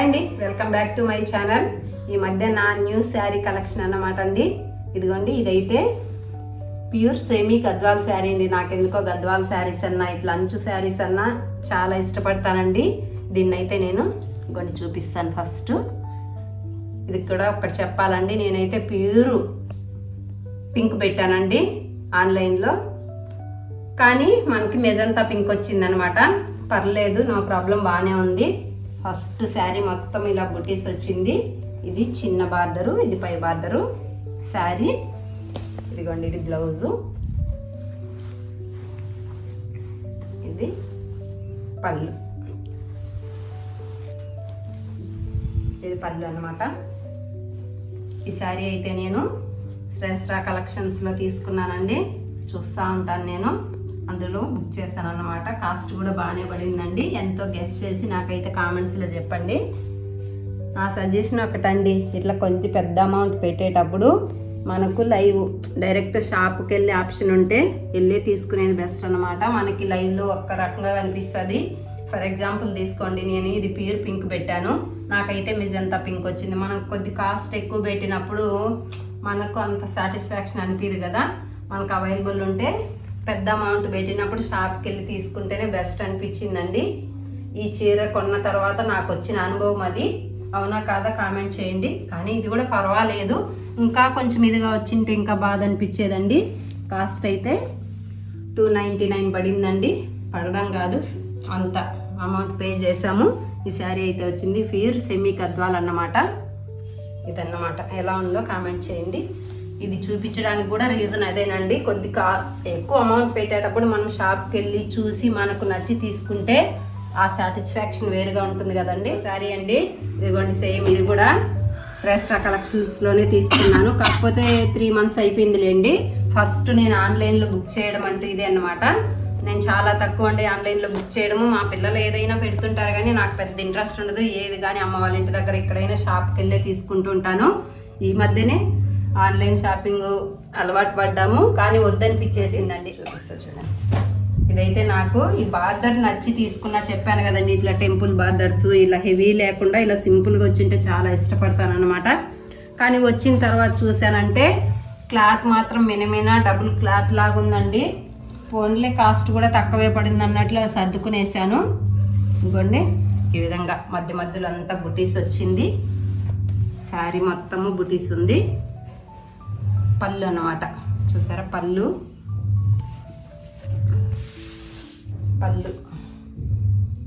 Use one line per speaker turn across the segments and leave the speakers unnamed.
Hi అండి. Welcome back to my channel. ఈ మధ్య నా న్యూ శారీ కలెక్షన్ అన్నమాట అండి. ఇదిగోండి ఇదైతే ప్యూర్ సెమీ గద్వాల్ శారీ అండి. నాకెందుకో గద్వాల్ శారీస్ అన్నా ఇట్లా అంచు శారీస్ అన్నా చాలా ఇష్టపడతానండి. దీన్ని అయితే నేను కొన్ని చూపిస్తాను ఫస్ట్. ఇది కూడా ఒకటి చెప్పాలండి. నేనైతే ప్యూర్ పింక్ పెట్టానండి ఆన్లైన్లో. కానీ మనకి మెజంతా పింక్ వచ్చిందనమాట పర్లేదు నో ప్రాబ్లం బాగానే ఉంది. ఫస్ట్ శారీ మొత్తం ఇలా బుటీస్ వచ్చింది. ఇది చిన్న బార్డరు ఇది పై బార్డరు శారీ. ఇదిగోండి ఇది బ్లౌజు. ఇది పళ్ళు. ఇది పళ్ళు అనమాట ఈ శారీ అయితే నేను శ్రేష్ఠ కలెక్షన్స్లో తీసుకున్నానండి. చూస్తూ ఉంటాను నేను. అందులో బుక్ చేశాను అనమాట కాస్ట్ కూడా బాగానే పడిందండి. ఎంతో గెస్ట్ చేసి నాకైతే కామెంట్స్లో చెప్పండి. నా సజెషన్ ఒకటండి. ఇట్లా కొంచెం పెద్ద అమౌంట్ పెట్టేటప్పుడు మనకు లైవ్ డైరెక్ట్ షాప్కి వెళ్ళే ఆప్షన్ ఉంటే వెళ్ళి తీసుకునేది బెస్ట్ అనమాట మనకి లైవ్లో ఒక్క రకంగా కనిపిస్తుంది. ఫర్ ఎగ్జాంపుల్ తీసుకోండి. నేను ఇది ప్యూర్ పింక్ పెట్టాను. నాకైతే మిజంతా పింక్ వచ్చింది. మనం కొద్ది కాస్ట్ ఎక్కువ పెట్టినప్పుడు మనకు అంత సాటిస్ఫాక్షన్ అనిపించదు కదా. మనకు అవైలబుల్ ఉంటే పెద్ద అమౌంట్ పెట్టినప్పుడు షాప్కి వెళ్ళి తీసుకుంటేనే బెస్ట్ అనిపించిందండి. ఈ చీర కొన్న తర్వాత నాకు వచ్చిన అనుభవం అది. అవునా కాదా కామెంట్ చేయండి. కానీ ఇది కూడా పర్వాలేదు. ఇంకా కొంచెం ఇదిగా వచ్చింటే ఇంకా బాధ అనిపించేదండి. కాస్ట్ అయితే టూ నైంటీ నైన్ పడిందండి. పడడం కాదు అంత అమౌంట్ పే చేసాము ఈ శారీ అయితే వచ్చింది ఫీర్ సెమీ కద్వాల్ అన్నమాట. ఇదన్నమాట. ఎలా ఉందో కామెంట్ చేయండి. ఇది చూపించడానికి కూడా రీజన్ అదేనండి. కొద్ది కా ఎక్కువ అమౌంట్ పెట్టేటప్పుడు మనం షాప్కి వెళ్ళి చూసి మనకు నచ్చి తీసుకుంటే ఆ సాటిస్ఫాక్షన్ వేరుగా ఉంటుంది కదండి. సారీ అండి. ఇదిగోండి సేమ్ ఇది కూడా. శ్రేష్ఠ కలెక్షన్స్లోనే తీసుకున్నాను. కాకపోతే త్రీ మంత్స్ అయిపోయిందిలేండి. ఫస్ట్ నేను ఆన్లైన్లో బుక్ చేయడం అంటూ ఇదే అన్నమాట. నేను చాలా తక్కువ అండి ఆన్లైన్లో బుక్ చేయడము. మా పిల్లలు ఏదైనా పెడుతుంటారు కానీ నాకు పెద్ద ఇంట్రెస్ట్ ఉండదు. ఏది కానీ అమ్మ వాళ్ళ ఇంటి దగ్గర ఎక్కడైనా షాప్కి వెళ్ళే తీసుకుంటూ ఉంటాను. ఈ మధ్యనే ఆన్లైన్ షాపింగ్ అలవాటు పడ్డాము కానీ వద్దనిపించేసిందండి. చూపిస్తా చూడండి. ఇదైతే నాకు ఈ బార్డర్ నచ్చి తీసుకున్నా చెప్పాను కదండి ఇట్లా టెంపుల్ బార్డర్స్ ఇలా హెవీ లేకుండా ఇలా సింపుల్గా వచ్చింటే చాలా ఇష్టపడతాను అనమాట కానీ వచ్చిన తర్వాత చూశానంటే క్లాత్ మాత్రం మినమినా డబుల్ క్లాత్ లాగా ఉందండి ఫోన్లే కాస్ట్ కూడా తక్కువే పడింది అన్నట్లు సర్దుకునేసాను. ఇదిగోండి ఈ విధంగా మధ్య మధ్యలో అంతా బుటీస్ వచ్చింది. శారీ మొత్తము బుటీస్ ఉంది. పళ్ళు అనమాట చూసారా? పళ్ళు. పళ్ళు.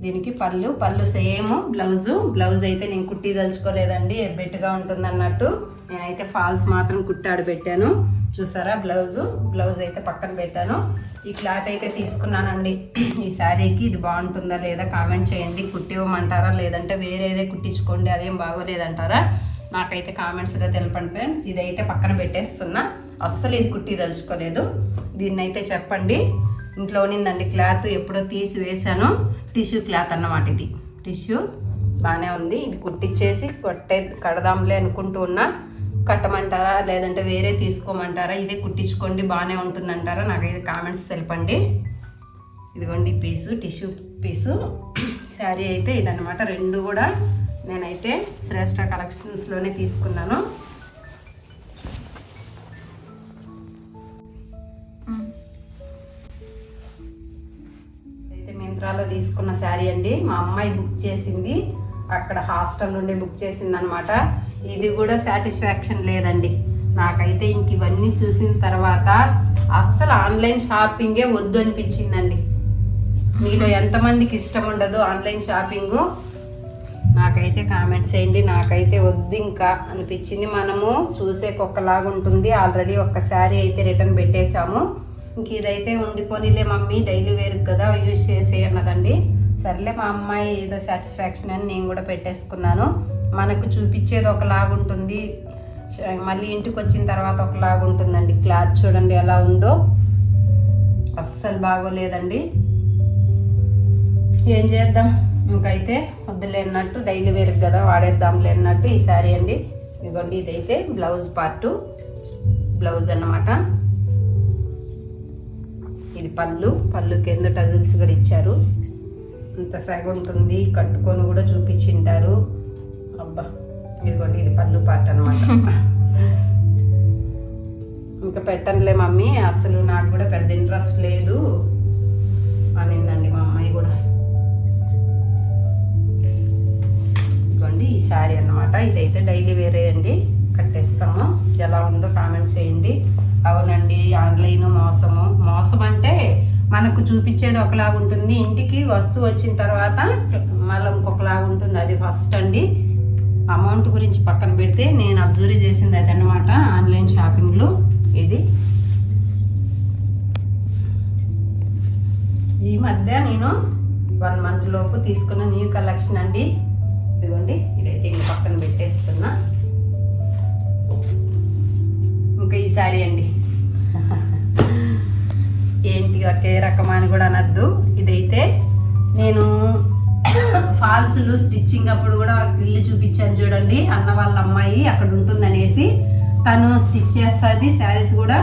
దీనికి పళ్ళు పళ్ళు సేమ్ బ్లౌజు. బ్లౌజ్ అయితే నేను కుట్టి దలుచుకోలేదండి బెట్టుగా ఉంటుంది అన్నట్టు నేనైతే ఫాల్స్ మాత్రం కుట్టాడు పెట్టాను. చూసారా? బ్లౌజు. బ్లౌజ్ అయితే పక్కన పెట్టాను. ఈ క్లాత్ అయితే తీసుకున్నానండి. ఈ శారీకి ఇది బాగుంటుందా లేదా కామెంట్ చేయండి. కుట్టివ్వమంటారా? లేదంటే వేరేదే కుట్టించుకోండి. అదేం బాగోలేదంటారా? నాకైతే కామెంట్స్లో తెలపండి ఫ్రెండ్స్ ఇదైతే పక్కన పెట్టేస్తున్నా. అస్సలు ఇది కుట్టి తలుచుకోలేదు. దీన్ని అయితే చెప్పండి. ఇంట్లో ఉన్నిందండి క్లాత్ ఎప్పుడో తీసి వేసాను టిష్యూ క్లాత్ అన్నమాట ఇది. టిష్యూ బాగానే ఉంది. ఇది కుట్టిచ్చేసి కొట్టే కడదాంలే అనుకుంటూ ఉన్నా. కట్టమంటారా? లేదంటే వేరే తీసుకోమంటారా? ఇదే కుట్టించుకోండి బాగానే ఉంటుందంటారా? నాకైతే కామెంట్స్ తెలపండి. ఇదిగోండి పీసు టిష్యూ పీసు శారీ అయితే ఇదన్నమాట. రెండు కూడా నేనైతే శ్రేష్ఠ కలెక్షన్స్లోనే తీసుకున్నాను. అయితే మింత్రాలో తీసుకున్న శారీ అండి. మా అమ్మాయి బుక్ చేసింది. అక్కడ హాస్టల్ నుండి బుక్ చేసింది అనమాట ఇది కూడా సాటిస్ఫాక్షన్ లేదండి. నాకైతే ఇంక ఇవన్నీ చూసిన తర్వాత అస్సలు ఆన్లైన్ షాపింగే వద్దు అనిపించిందండి మీలో ఎంతమందికి ఇష్టం ఉండదు ఆన్లైన్ షాపింగు? నాకైతే కామెంట్ చేయండి నాకైతే వద్దు ఇంకా అనిపించింది. మనము చూసే కుక్కలాగా ఉంటుంది. ఆల్రెడీ ఒక్క శారీ అయితే రిటర్న్ పెట్టేశాము. ఇంక ఇదైతే ఉండిపోనిలే మమ్మీ డైలీ వేరు కదా యూజ్ చేసే అన్నదండి. సర్లే మా అమ్మాయి ఏదో సాటిస్ఫాక్షన్ అని నేను కూడా పెట్టేసుకున్నాను. మనకు చూపించేది ఒకలాగా ఉంటుంది. మళ్ళీ ఇంటికి వచ్చిన తర్వాత ఒకలాగా ఉంటుందండి. క్లాత్ చూడండి ఎలా ఉందో. అస్సలు బాగోలేదండి. ఏం చేద్దాం? ఇంకైతే వద్దులే అన్నట్టు డైలీ వేరు కదా వాడేద్దాంలే అన్నట్టు ఈ శారీ అండి. ఇదిగోండి ఇదైతే బ్లౌజ్ పార్టు బ్లౌజ్ అన్నమాట. ఇది పళ్ళు పళ్ళు కింద టజిల్స్ కూడా ఇచ్చారు. అంత సగ ఉంటుంది కట్టుకొని కూడా చూపించింటారు. అబ్బా ఇదిగోండి ఇది పళ్ళు పార్ట్ అనమాట ఇంకా పెట్టనులే మమ్మీ అసలు నాకు కూడా పెద్ద ఇంట్రెస్ట్ లేదు. అనిందండి మా అమ్మాయి కూడా. శారీ అన్నమాట. ఇదైతే డైలీ వేరే అండి. కట్టేస్తాము. ఎలా ఉందో కామెంట్ చేయండి. అవునండి ఆన్లైన్ మోసము. మోసం అంటే మనకు చూపించేది ఒకలాగా ఉంటుంది. ఇంటికి వస్తువు వచ్చిన తర్వాత మళ్ళీ ఇంకొకలాగా ఉంటుంది. అది ఫస్ట్ అండి. అమౌంట్ గురించి పక్కన పెడితే నేను అబ్జర్వ్ చేసింది అది అనమాట ఆన్లైన్ షాపింగ్లో. ఇది. ఈ మధ్య నేను వన్ మంత్ లోపు తీసుకున్న న్యూ కలెక్షన్ అండి. ఇదిగోండి ఇదైతే ఇంక పక్కన పెట్టేస్తున్నా. ఇంకా ఈ అండి. ఏంటి ఒకే రకమని అని కూడా అనద్దు. ఇదైతే నేను ఫాల్స్లు స్టిచ్చింగ్ అప్పుడు కూడా ఇల్లు చూపించాను చూడండి. అన్న వాళ్ళ అమ్మాయి అక్కడ ఉంటుందనేసి తను స్టిచ్ చేస్తుంది శారీస్ కూడా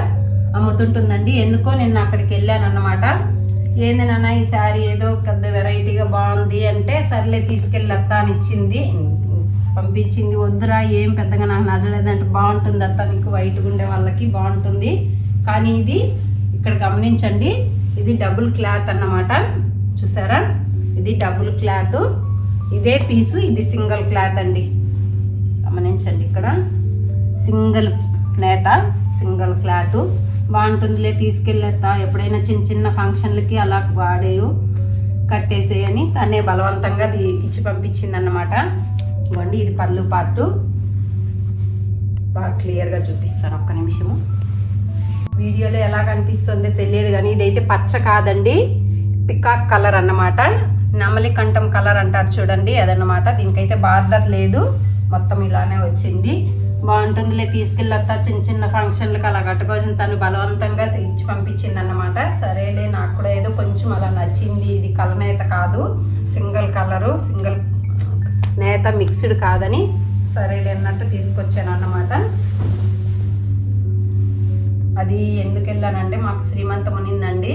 అమ్ముతుంటుందండి. ఎందుకో నిన్న అక్కడికి వెళ్ళాను అన్నమాట ఏంది నాన్న ఈ శారీ ఏదో పెద్ద వెరైటీగా బాగుంది అంటే సర్లే తీసుకెళ్ళి అత్త అని ఇచ్చింది. పంపించింది వద్దురా ఏం పెద్దగా నాకు నచ్చలేదంటే బాగుంటుంది అత్త నీకు వైట్గా ఉండే వాళ్ళకి బాగుంటుంది. కానీ ఇది ఇక్కడ గమనించండి ఇది డబుల్ క్లాత్ అన్నమాట. చూసారా? ఇది డబుల్ క్లాత్ ఇదే పీసు ఇది సింగిల్ క్లాత్ అండి. గమనించండి ఇక్కడ. సింగిల్ నేత సింగిల్ క్లాత్ బాగుంటుందిలే తీసుకెళ్ళేస్తా ఎప్పుడైనా చిన్న చిన్న ఫంక్షన్లకి అలా వాడేయు కట్టేసేయని తనే బలవంతంగా ఇచ్చి పంపించిందన్నమాట. ఇవ్వండి ఇది పళ్ళు పాటు. బాగా క్లియర్గా చూపిస్తాను ఒక్క నిమిషము. వీడియోలో ఎలా కనిపిస్తుందో తెలియదు కానీ ఇదైతే పచ్చ కాదండి పికాక్ కలర్ అన్నమాట. నమలి కంఠం కలర్ అంటారు చూడండి అదన్నమాట. దీనికైతే బార్డర్ లేదు మొత్తం ఇలానే వచ్చింది. బాగుంటుందిలే తీసుకెళ్ళొస్తా చిన్న చిన్న ఫంక్షన్లకు అలా కట్టుకోవాల్సిన తను బలవంతంగా ఇచ్చి పంపించింది అనమాట సరేలే నాకు కూడా ఏదో కొంచెం అలా నచ్చింది. ఇది కలనేత కాదు. సింగిల్ కలరు సింగిల్ నేత మిక్స్డ్ కాదని సరేలే అన్నట్టు తీసుకొచ్చాను అన్నమాట. అది ఎందుకు వెళ్ళానంటే మాకు శ్రీమంతం ఉన్నిందండి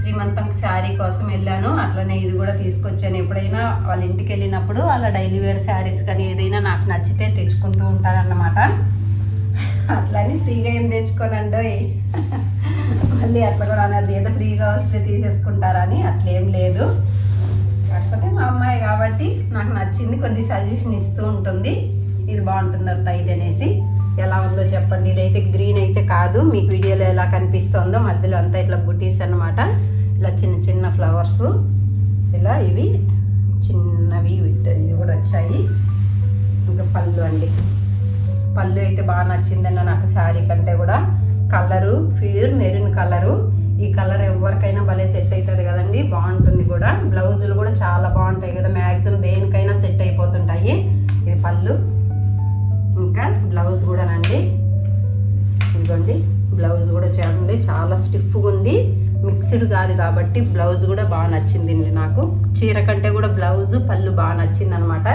శ్రీమంతం శారీ కోసం వెళ్ళాను. అట్లనే ఇది కూడా తీసుకొచ్చాను. ఎప్పుడైనా వాళ్ళ ఇంటికి వెళ్ళినప్పుడు వాళ్ళ డైలీ వేర్ శారీస్ కానీ ఏదైనా నాకు నచ్చితే తెచ్చుకుంటూ ఉంటారన్నమాట. అట్లని ఫ్రీగా ఏం తెచ్చుకోనండో మళ్ళీ అట్లా కూడా అన్నది ఏదో ఫ్రీగా వస్తే తీసేసుకుంటారని అట్లేం లేదు. కాకపోతే మా అమ్మాయి కాబట్టి నాకు నచ్చింది కొద్ది సజెషన్ ఇస్తూ ఉంటుంది. ఇది బాగుంటుంది అత్త ఇది అనేసి. ఎలా ఉందో చెప్పండి. ఇదైతే గ్రీన్ అయితే కాదు. మీకు వీడియోలో ఎలా కనిపిస్తుందో మధ్యలో అంతా ఇట్లా బుటీస్ అన్నమాట. ఇలా చిన్న చిన్న ఫ్లవర్స్. ఇలా ఇవి చిన్నవి ఇవి కూడా వచ్చాయి. ఇంకా పళ్ళు అండి. పళ్ళు అయితే బాగా నచ్చిందన్న నాకు శారీ కంటే కూడా. Colour pure maroon colour. ఈ కలర్ ఎవరికైనా భలే సెట్ అవుతుంది కదండి. బాగుంటుంది కూడా. బ్లౌజులు కూడా చాలా బాగుంటాయి కదా. మ్యాక్సిమం దేనికైనా సెట్ అయిపోతుంటాయి. ఇది పళ్ళు. ఇంకా బ్లౌజ్ కూడానండి ఇదిగోండి బ్లౌజ్ కూడా చూడండి చాలా స్టిఫ్గా ఉంది. మిక్స్డ్ కాదు కాబట్టి బ్లౌజ్ కూడా బాగా నచ్చింది అండి నాకు. చీర కంటే కూడా బ్లౌజ్ పళ్ళు బాగా నచ్చింది అనమాట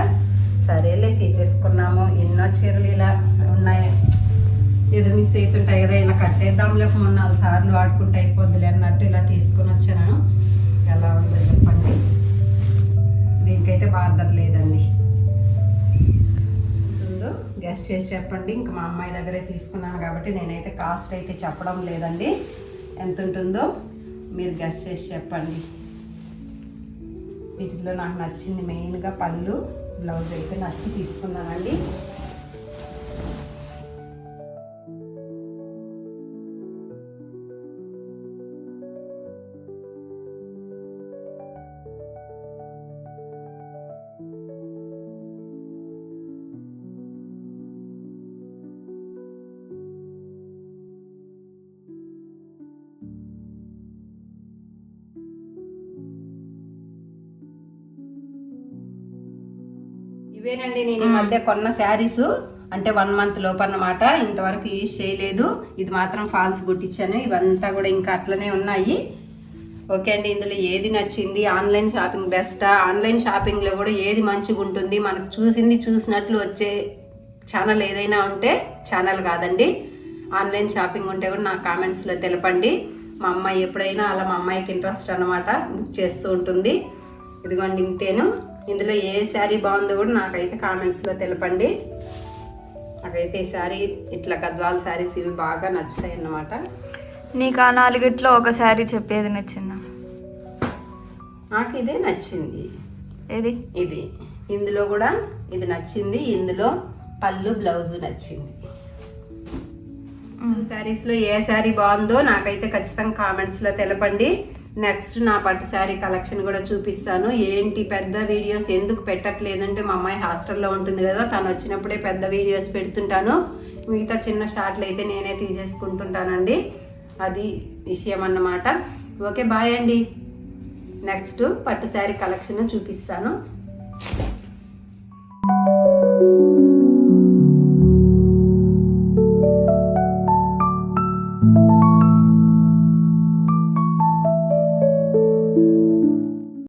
సరేలే తీసేసుకున్నాము. ఎన్నో చీరలు ఇలా ఉన్నాయి. ఏదో మిస్ అవుతుంటాయి కదా ఇలా కట్టేద్దాం లేక మూడు నాలుగు సార్లు వాడుకుంటే అయిపోద్దిలే అన్నట్టు ఇలా తీసుకొని వచ్చాను. ఎలా ఉందో చెప్పండి. దీనికైతే బార్డర్ లేదండి గెస్ట్ చేసి చెప్పండి. ఇంకా మా అమ్మాయి దగ్గరే తీసుకున్నాను కాబట్టి నేనైతే కాస్ట్ అయితే చెప్పడం లేదండి. ఎంత ఉంటుందో మీరు గెస్ట్ చేసి చెప్పండి. వీటిలో నాకు నచ్చింది మెయిన్గా పళ్ళు బ్లౌజ్ అయితే నచ్చి తీసుకున్నానండి. ఇవేనండి నేను ఈ మధ్య కొన్న శారీస్. అంటే వన్ మంత్ లోపు అన్నమాట ఇంతవరకు యూజ్ చేయలేదు. ఇది మాత్రం ఫాల్స్ కుట్టించాను ఇవంతా కూడా ఇంకా అట్లనే ఉన్నాయి. ఓకే అండి ఇందులో ఏది నచ్చింది? Online shopping బెస్టా? ఆన్లైన్ షాపింగ్లో కూడా ఏది మంచిగా ఉంటుంది? మనకు చూసింది చూసినట్లు వచ్చే ఛానల్ ఏదైనా ఉంటే ఛానల్ కాదండి. ఆన్లైన్ షాపింగ్ ఉంటే కూడా నాకు కామెంట్స్లో తెలపండి. మా అమ్మాయి ఎప్పుడైనా అలా మా అమ్మాయికి ఇంట్రెస్ట్ అన్నమాట బుక్ చేస్తూ ఉంటుంది. ఇదిగోండి ఇంతేను. ఇందులో ఏ శారీ బాగుందో కూడా నాకైతే కామెంట్స్లో తెలపండి. నాకైతే ఈ శారీ ఇట్లా గద్వాల శారీస్ ఇవి బాగా నచ్చుతాయి అన్నమాట
నీకు ఆ నాలుగిట్లో ఒక శారీ చెప్పేది నచ్చిందా?
నాకు ఇదే నచ్చింది.
ఏది?
ఇది. ఇందులో కూడా ఇది నచ్చింది. ఇందులో పళ్ళు బ్లౌజ్ నచ్చింది. శారీస్లో ఏ శారీ బాగుందో నాకైతే ఖచ్చితంగా కామెంట్స్లో తెలపండి. నెక్స్ట్ నా పట్టు శారీ కలెక్షన్ కూడా చూపిస్తాను. ఏంటి పెద్ద వీడియోస్? ఎందుకు పెట్టట్లేదంటే మా అమ్మాయి హాస్టల్లో ఉంటుంది కదా తను వచ్చినప్పుడే పెద్ద వీడియోస్ పెడుతుంటాను. మిగతా చిన్న షార్ట్లు అయితే నేనే తీసేసుకుంటుంటానండి. అది విషయం అన్నమాట. ఓకే బాయ్ అండి. నెక్స్ట్ పట్టు శారీ కలెక్షన్ చూపిస్తాను.